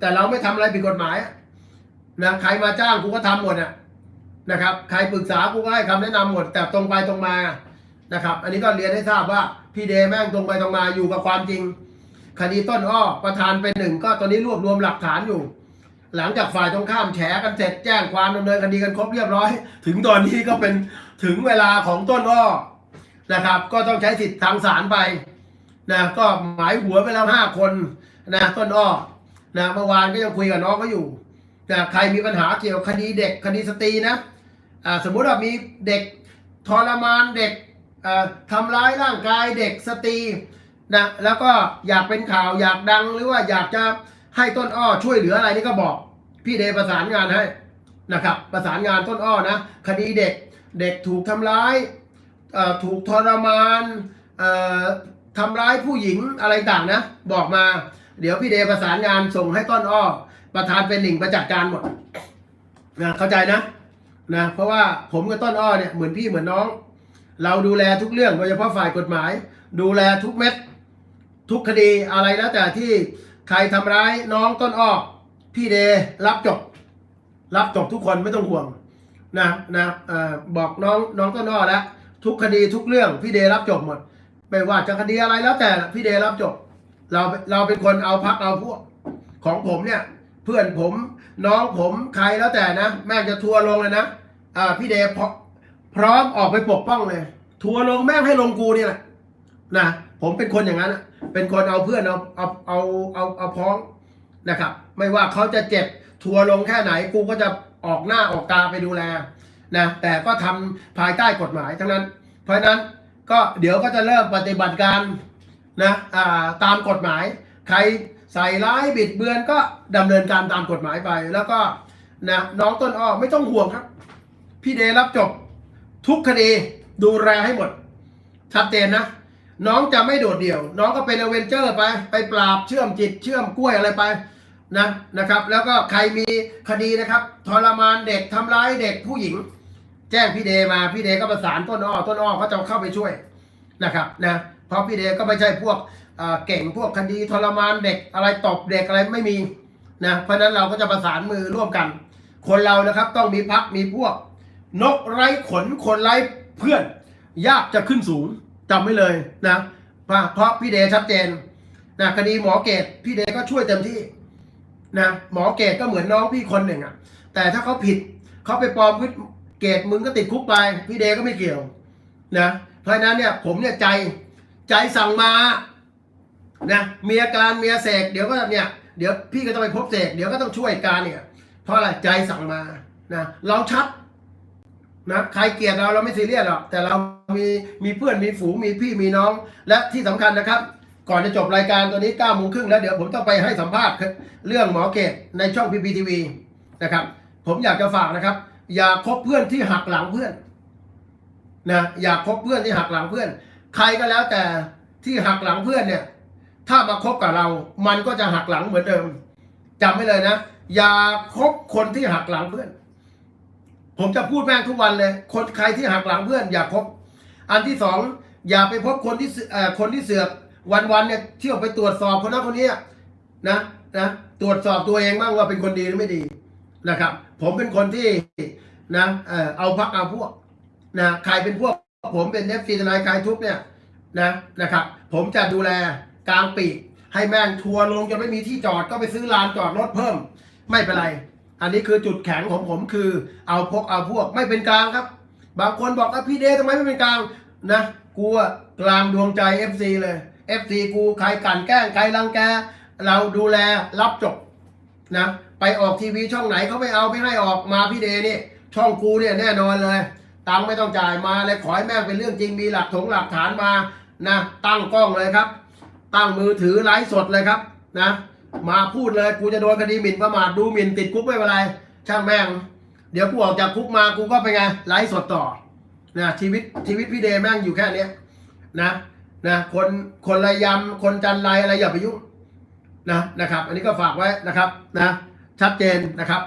แต่เราไม่ทำอะไรผิดกฎหมายนะใครมาจ้างกูก็ทำหมดอะนะครับ ใครปรึกษากูก็ให้คำแนะนำหมด แต่ตรงไปตรงมานะครับ อันนี้ก็เรียนให้ทราบว่าพี่เดแม่งตรงไปตรงมาอยู่กับความจริง คดีต้นอ้อประธานเป็นหนึ่งก็ตอนนี้รวบรวมหลักฐานอยู่ หลังจากฝ่ายตรงข้ามแฉกันเสร็จแจ้งความดำเนินคดีกันครบเรียบร้อย ถึงตอนนี้ก็เป็นถึงเวลาของต้นอ้อนะครับ ก็ต้องใช้สิทธิ์ทางศาลไปนะก็หมายหัวไปแล้วห้าคนนะต้นอ้อ นะเมื่อวานก็ยังคุยกับน้องเขาอยู่นะใครมีปัญหาเกี่ยวกับคดีเด็กคดีสตรีนะอ่าสมมุติว่ามีเด็กทรมานเด็กอ่าทำร้ายร่างกายเด็กสตรีนะแล้วก็อยากเป็นข่าวอยากดังหรือว่าอยากจะให้ต้นอ้อช่วยเหลืออะไรนี่ก็บอก พี่เดประสานงานให้นะครับประสานงานต้นอ้อนะคดีเด็กเด็กถูกทำร้ายถูกทรมานทำร้ายผู้หญิงอะไรต่างนะ บอกมา เดี๋ยวพี่เดย์ประสานงานส่งให้ต้นอ้อประธานเป็นหลิงประจัดการหมดนะเข้าใจนะนะเพราะว่าผมกับต้นอ้อเนี่ยเหมือนพี่เหมือนน้อง เราดูแลทุกเรื่องโดยเฉพาะฝ่ายกฎหมาย ดูแลทุกเม็ดทุกคดีอะไรแล้วแต่ที่ใครทำร้ายน้องต้นอ้อพี่เดรับจบ รับจบทุกคนไม่ต้องห่วงนะนะอบอกน้องน้องต้นอ้อแล้วทุกคดีทุกเรื่องพี่เดรับจบหมด ไม่ว่าจะคดีอะไรแล้วแต่พี่เดรับจบ เราเราเป็นคนเอาพักเอาพวกของผมเนี่ย เพื่อนผมน้องผมใครแล้วแต่นะแม่งจะทัวร์ลงเลยนะอ่าพี่เดพพร้อมออกไปปกป้องเลย ทัวร์ลงแม่งให้ลงกูนี่แหละนะผมเป็นคนอย่างนั้นเป็นคนเอาเพื่อนเอาเอาเอาเอาเอาพ้องนะครับ ไม่ว่าเขาจะเจ็บทัวร์ลงแค่ไหนกูก็จะออกหน้าออกตาไปดูแลนะแต่ก็ทำภายใต้กฎหมายทั้งนั้น เพราะฉะนั้นก็เดี๋ยวก็จะเริ่มปฏิบัติการ นะตามกฎหมาย ใครใส่ร้ายบิดเบือนก็ดำเนินการตามกฎหมายไป แล้วก็นะน้องต้นอ้อไม่ต้องห่วงครับ พี่เดรับจบทุกคดีดูแลให้หมด ชัดเจนนะ น้องจะไม่โดดเดี่ยว น้องก็เป็นเอเวนเจอร์ไป ไปปราบเชื่อมจิตเชื่อมกล้วยอะไรไปนะนะครับ แล้วก็ใครมีคดีนะครับ ทรมานเด็กทำร้ายเด็กผู้หญิง แจ้งพี่เดมาพี่เดก็ประสานต้นอ้อต้นอ้อเขาจะเข้าไปช่วยนะครับนะ เพราะพี่เดก็ไม่ใช่พวกเก่งพวกคดีทรมานเด็กอะไรตบเด็กอะไรไม่มีนะเพราะนั้นเราก็จะประสานมือร่วมกัน คนเรานะครับต้องมีพักมีพวก นกไร้ขนคนไร้เพื่อน ยากจะขึ้นสูงจำไว้เลยนะเพราะพี่เดชัดเจนนะคดีหมอเกตพี่เดก็ช่วยเต็มที่นะหมอเกตก็เหมือนน้องพี่คนหนึ่งอะแต่ถ้าเขาผิดเขาไปปลอมพฤติเกตมึงก็ติดคุกไป พี่เดก็ไม่เกี่ยวนะเพราะนั้นเนี่ยผมเนี่ยใจ ใจสั่งมานะมีอาการมีอาเสกเดี๋ยวก็เนี่ยเดี๋ยวพี่ก็ต้องไปพบเสกเดี๋ยวก็ต้องช่วยการเนี่ย เพราะอะไรใจสั่งมานะเราชัดนะใครเกลียดเราเราไม่ซีเรียสหรอกแต่เรามีมีเพื่อนมีฝูงมีพี่มีน้อง และที่สำคัญนะครับ ก่อนจะจบรายการตัวนี้9ก้าโมงครึ่งแล้วเดี๋ยวผมต้องไปให้สัมภาษณ์เรื่องหมอเกตในช่องพีพีทีวีนะครับ ผมอยากจะฝากนะครับ อย่าคบเพื่อนที่หักหลังเพื่อนนะอย่าคบเพื่อนที่หักหลังเพื่อน ใครก็แล้วแต่ที่หักหลังเพื่อนเนี่ย ถ้ามาคบกับเรา มันก็จะหักหลังเหมือนเดิมจำไว้เลยนะ อย่าคบคนที่หักหลังเพื่อน ผมจะพูดแม่งทุกวันเลย คนใครที่หักหลังเพื่อน อย่าคบ อันที่สองอย่าไปพบคนที่เสือ่อคนที่เสือกวันๆเนี่ยเที่ยวไปตรวจสอบคนนั้นคนนี้นะนะตรวจสอบตัวเองบ้างว่าเป็นคนดีหรือไม่ดีนะครับ ผมเป็นคนที่นะเอ่อเอาพักเอาพวกนะใครเป็นพวก ผมเป็นเอฟซีทนายคลายทุกเนี่ยนะนะครับ ผมจะดูแลกลางปีกให้แม่งทัวร์ลงจนไม่มีที่จอดก็ไปซื้อลานจอดรถเพิ่ม ไม่เป็นไร อันนี้คือจุดแข็งของผมคือ เอาพกเอาพวกไม่เป็นกลางครับ บางคนบอกอะพี่เดทำไมไม่เป็นกลางนะกูกลางดวงใจ FC เลย FC กูใครกันแกล้งใครรังแก เราดูแลรับจบนะไปออกทีวีช่องไหนเขาไม่เอาไม่ให้ออกมาพี่เดนี่ช่องกูเนี่ยแน่นอนเลย ตังไม่ต้องจ่ายมาเลยขอให้แม่งเป็นเรื่องจริงมีหลักถงหลักฐานมานะตั้งกล้องเลยครับ ตั้งมือถือไลฟ์สดเลยครับนะมาพูดเลยกูจะโดนคดีหมิ่นประมาทดูหมิ่นติดคุกไม่เป็นไร ช่างแม่ง เดี๋ยวกูออกจากคุกมากูก็ไปไงไลฟ์สดต่อนะชีวิตชีวิตพี่เดย์แม่งอยู่แค่เนี้ยนะนะคนคนระยำคนจันไรอะไรอย่าไปยุ่งนะนะครับ อันนี้ก็ฝากไว้นะครับนะชัดเจนนะครับ